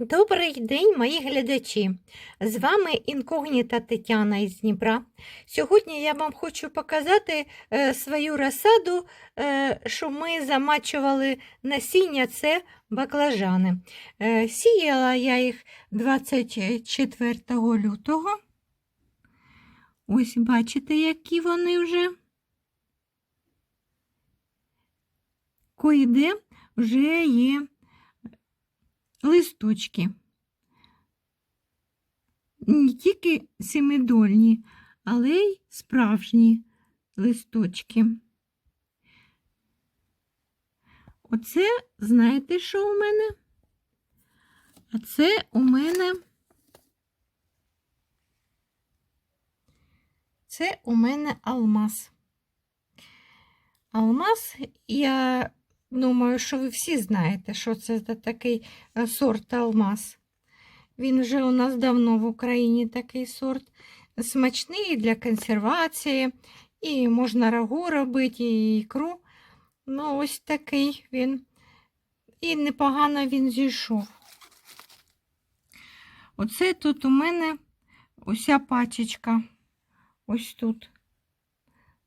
Добрий день, мої глядачі! З вами інкогніта Тетяна із Дніпра. Сьогодні я вам хочу показати е, свою розсаду, е, що ми замачували насіння, це баклажани. Е, сіяла я їх 24 лютого. Ось бачите, які вони вже. Коїде вже є листочки. Не тільки семидольні, але й справжні листочки. Оце, знаєте, що у мене? А це у мене це у мене алмаз. Алмаз, я Думаю, що ви всі знаєте, що це за такий е, сорт алмаз. Він вже у нас давно в Україні такий сорт. Смачний для консервації, і можна рагу робити, і ікру. Ну, ось такий він. І непогано він зійшов. Оце тут у мене уся пачечка. Ось тут.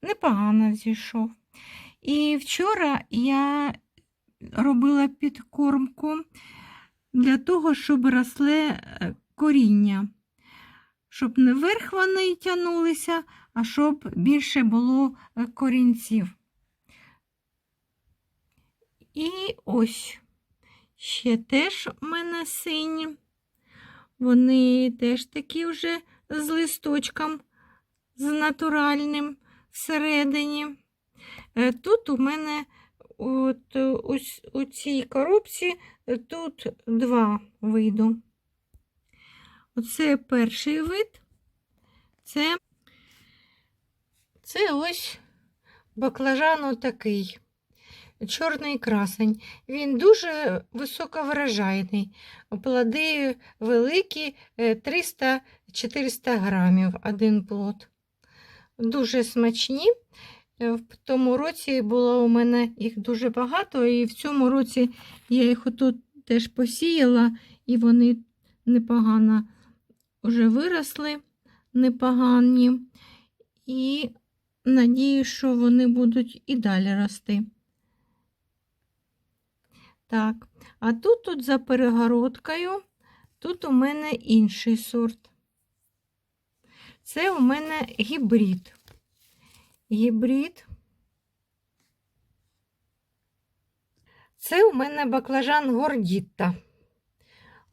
Непогано зійшов. І вчора я робила підкормку для того, щоб росли е, коріння, щоб не вверх вони тягнулися, а щоб більше було е, корінців. І ось ще теж у мене сині. Вони теж такі вже з листочком, з натуральним всередині. Е, тут у мене от, ось у цій коробці е, тут два виду. Оце перший вид, це, це ось баклажан такий, чорний красень. Він дуже високовражайний. Плоди великі, 300-400 грамів один плод. Дуже смачні. Е, В тому році було у мене їх дуже багато, і в цьому році я їх отут теж посіяла, і вони непогано вже виросли, непогані. І надію, що вони будуть і далі рости. Так, а тут, тут за перегородкою, тут у мене інший сорт. Це у мене гібрид гібрид. Це у мене баклажан гордітта.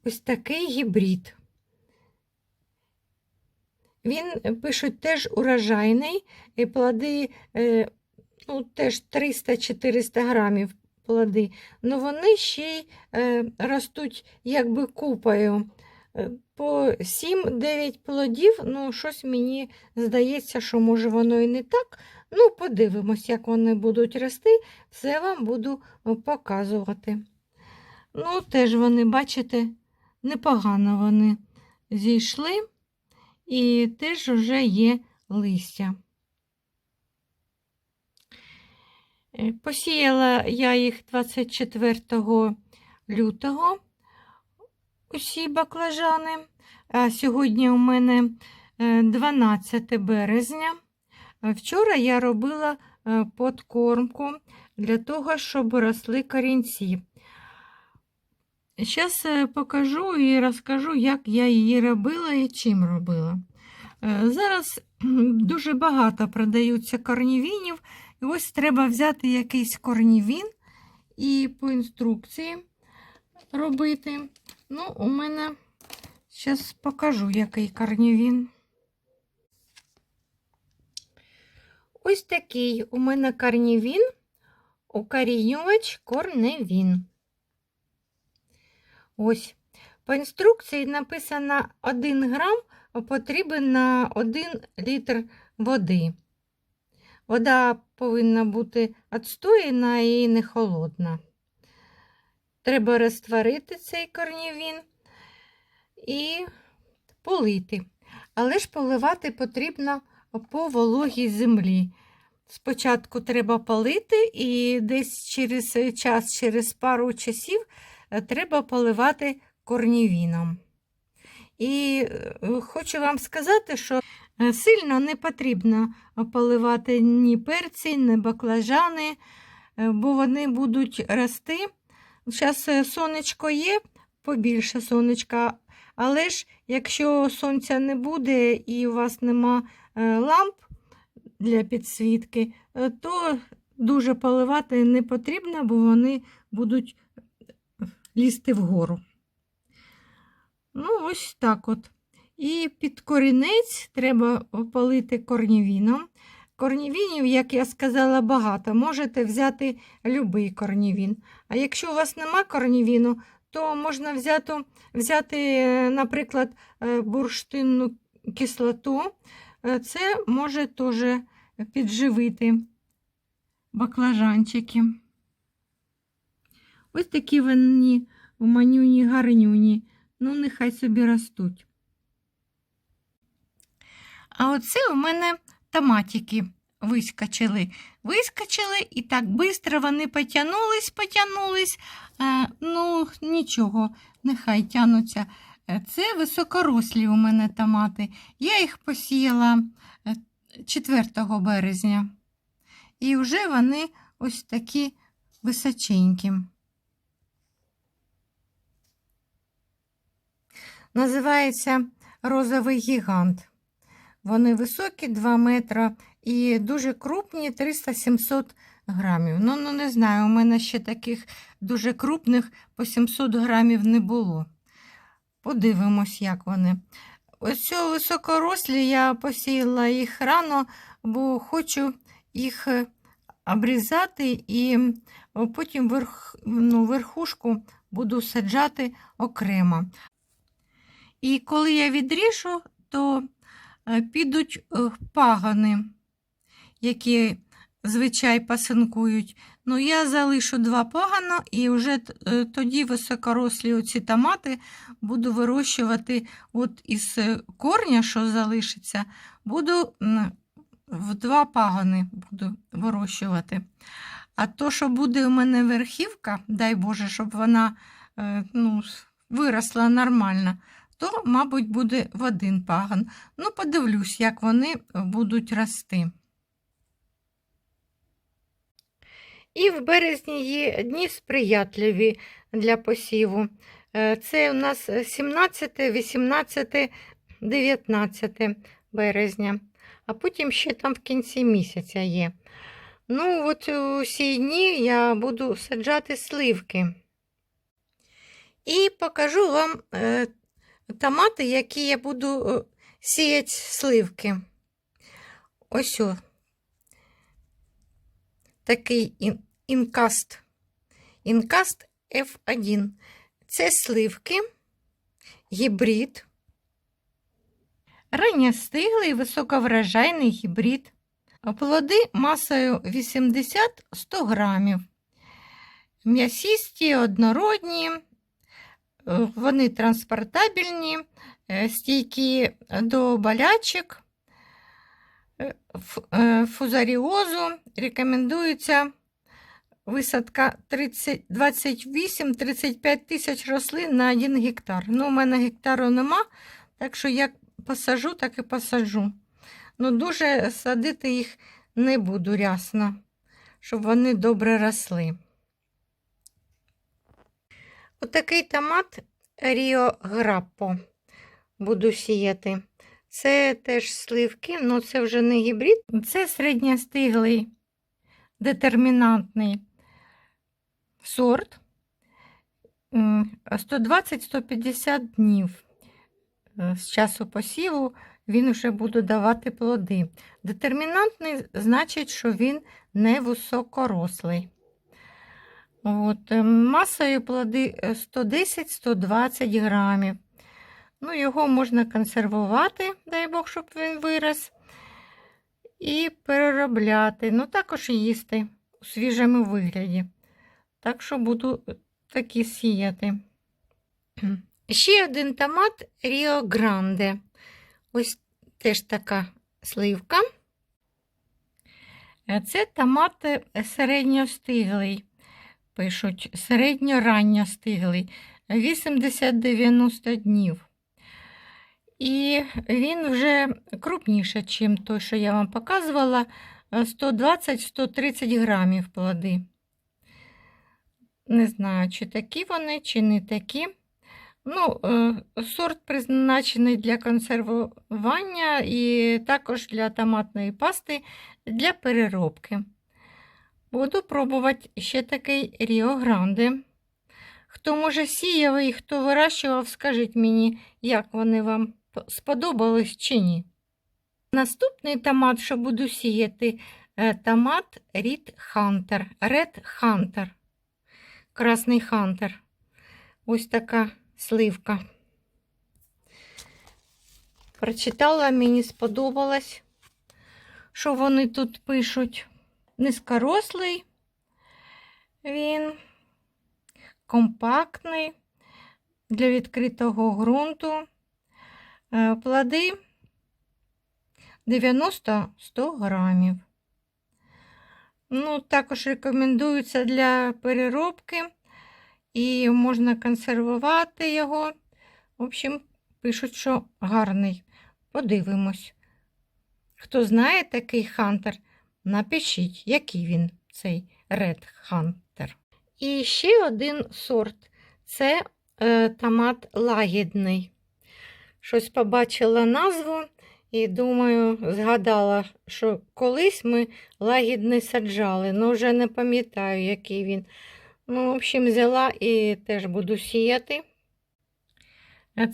Ось такий гібрид. Він, пишуть, теж урожайний, і плоди е, ну, теж 300-400 грамів плоди, але вони ще й е, ростуть якби купою. По 7-9 плодів, ну, щось мені здається, що може воно і не так. Ну, подивимось, як вони будуть рости, все вам буду показувати. Ну, теж вони, бачите, непогано вони зійшли, і теж вже є листя. Е, посіяла я їх 24 лютого усі баклажани. А Сьогодні у мене 12 березня. Вчора я робила е, подкормку для того, щоб росли корінці. Зараз е, покажу і розкажу, як я її робила і чим робила. Е, зараз дуже багато продаються корнівінів, ось треба взяти якийсь корнівін і по інструкції робити. Ну, у мене зараз покажу, який корнівін. Ось такий у мене корнівін, укорінювач корневін. Ось. По інструкції написано 1 грам потрібен на 1 літр води. Вода повинна бути відстояна і не холодна. Треба розтворити цей корнівін і полити. Але ж поливати потрібно по вологій землі. Спочатку треба полити, і десь через час, через пару часів, треба поливати корнівіном. І е, хочу вам сказати, що е, сильно не потрібно поливати ні перці, ні баклажани, е, бо вони будуть рости. Зараз сонечко є, побільше сонечка, але ж якщо сонця не буде і у вас нема е, ламп для підсвітки, е, то дуже поливати не потрібно, бо вони будуть лізти вгору. Ну, ось так от. І під корінець треба полити корнівіном. Корнівінів, як я сказала, багато. Можете взяти будь-який корнівін. А якщо у вас нема корнівіну, то можна взяти, взяти е, наприклад, е, бурштинну кислоту. Е, Це може теж підживити баклажанчики. Ось такі вони манюні гарнюні. Ну, нехай собі ростуть. А оце у мене томатики вискочили. Вискочили і так швидко вони потягнулись, потягнулись. Е, ну, нічого, нехай тянуться. Е, Це високорослі у мене томати. Я їх посіяла е, 4 березня. І вже вони ось такі височенькі. Називається розовий гігант. Вони високі 2 метри і дуже крупні 300-700 грамів. Ну, ну, не знаю, у мене ще таких дуже крупних по 700 грамів не було. Подивимось, як вони. Ось цього високорослі я посіяла їх рано, бо хочу їх е, обрізати і потім верх, ну, верхушку буду саджати окремо. І коли я відріжу, то е, підуть е, пагани, які звичай пасинкують. Ну, я залишу два пагана і вже е, тоді високорослі оці томати буду вирощувати от із е, корня, що залишиться, буду в два пагани буду вирощувати. А то, що буде у мене верхівка, дай Боже, щоб вона е, ну, виросла нормально, то, мабуть, буде в один паган. Ну, подивлюсь, як вони будуть рости. І в березні є дні сприятливі для посіву. Е, Це у нас 17, 18, 19 березня, а потім ще там в кінці місяця є. Ну, от у ці дні я буду саджати сливки. І покажу вам е, томати, які я буду е, сіяти сливки. Ось о. Такий ін- інкаст. Інкаст F1. Це сливки, гібрид. Ранньостиглий високоврожайний гібрид. Плоди масою 80-100 грамів. М'ясісті, однородні, вони транспортабельні, е, стійкі до болячок, е, е, фузаріозу. Рекомендується висадка 28-35 тисяч рослин на 1 гектар. Ну, у мене гектару нема, так що як посажу, так і посаджу. Ну, дуже садити їх не буду рясно, щоб вони добре росли. Отакий томат Ріо Граппо буду сіяти. Це теж сливки, але це вже не гібрид, це середньостиглий детермінантний сорт. 120-150 днів е, з часу посіву він вже буде давати плоди. Детермінантний значить, що він не високорослий. От, е, масою плоди е, 110-120 грамів. Ну, його можна консервувати, дай Бог, щоб він вирос. І переробляти. Ну, також їсти у свіжому вигляді. Так що буду такі сіяти. Ще один томат Ріо Гранде. Ось теж така сливка. Е, Це томат е, середньостиглий. Пишуть середньо-ранньостиглий. 80-90 днів. І він вже крупніше, ніж той, що я вам показувала, 120-130 грамів плоди. Не знаю, чи такі вони, чи не такі. Ну, е, сорт призначений для консервування і також для томатної пасти для переробки. Буду пробувати ще такий Ріо Гранде. Хто може сіяв і хто вирощував, скажіть мені, як вони вам сподобались чи ні. Наступний томат, що буду сіяти, е, томат Red Hunter. Red Hunter. Красний Хантер. Ось така сливка. Прочитала, мені сподобалось, що вони тут пишуть. Низькорослий він компактний для відкритого ґрунту. Е, Плоди 90-100 грамів. Ну, також рекомендується для переробки і можна консервувати його. В общем, пишуть, що гарний. Подивимось. Хто знає такий хантер, напишіть, який він, цей Red Hunter. І ще один сорт це е, томат лагідний. Щось побачила назву і думаю, згадала, що колись ми лагідний саджали, але вже не пам'ятаю, який він. Ну, в общем, взяла і теж буду сіяти.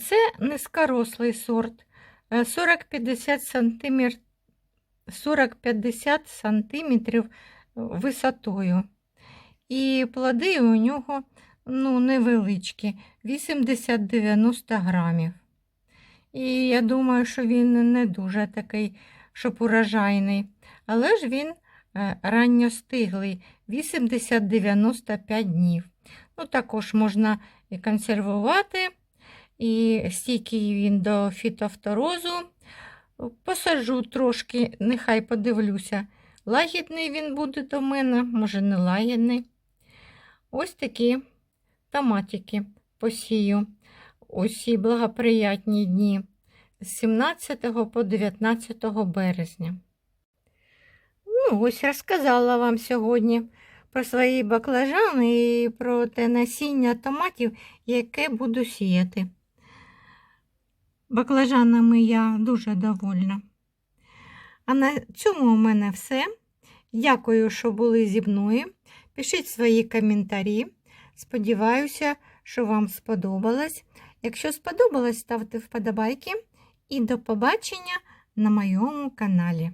Це низькорослий сорт. Е, 40-50 сантиметрів 40-50 сантиметрів висотою. І плоди у нього ну, невеличкі, 80-90 грамів. І я думаю, що він не дуже такий, щоб урожайний. Але ж він е, ранньостиглий, 80-95 днів. Ну, також можна консервувати, і стійкий він до фітофторозу. Посаджу трошки, нехай подивлюся. Лагідний він буде до мене, може не лагідний. Ось такі томатики посію. Усі благоприятні дні з 17 по 19 березня. Ну, ось розказала вам сьогодні про свої баклажани і про те насіння томатів, яке буду сіяти. Баклажанами я дуже довольна. А на цьому у мене все. Дякую, що були зі мною. Пишіть свої коментарі. Сподіваюся, що вам сподобалось. Якщо сподобалось, ставте вподобайки і до побачення на моєму каналі.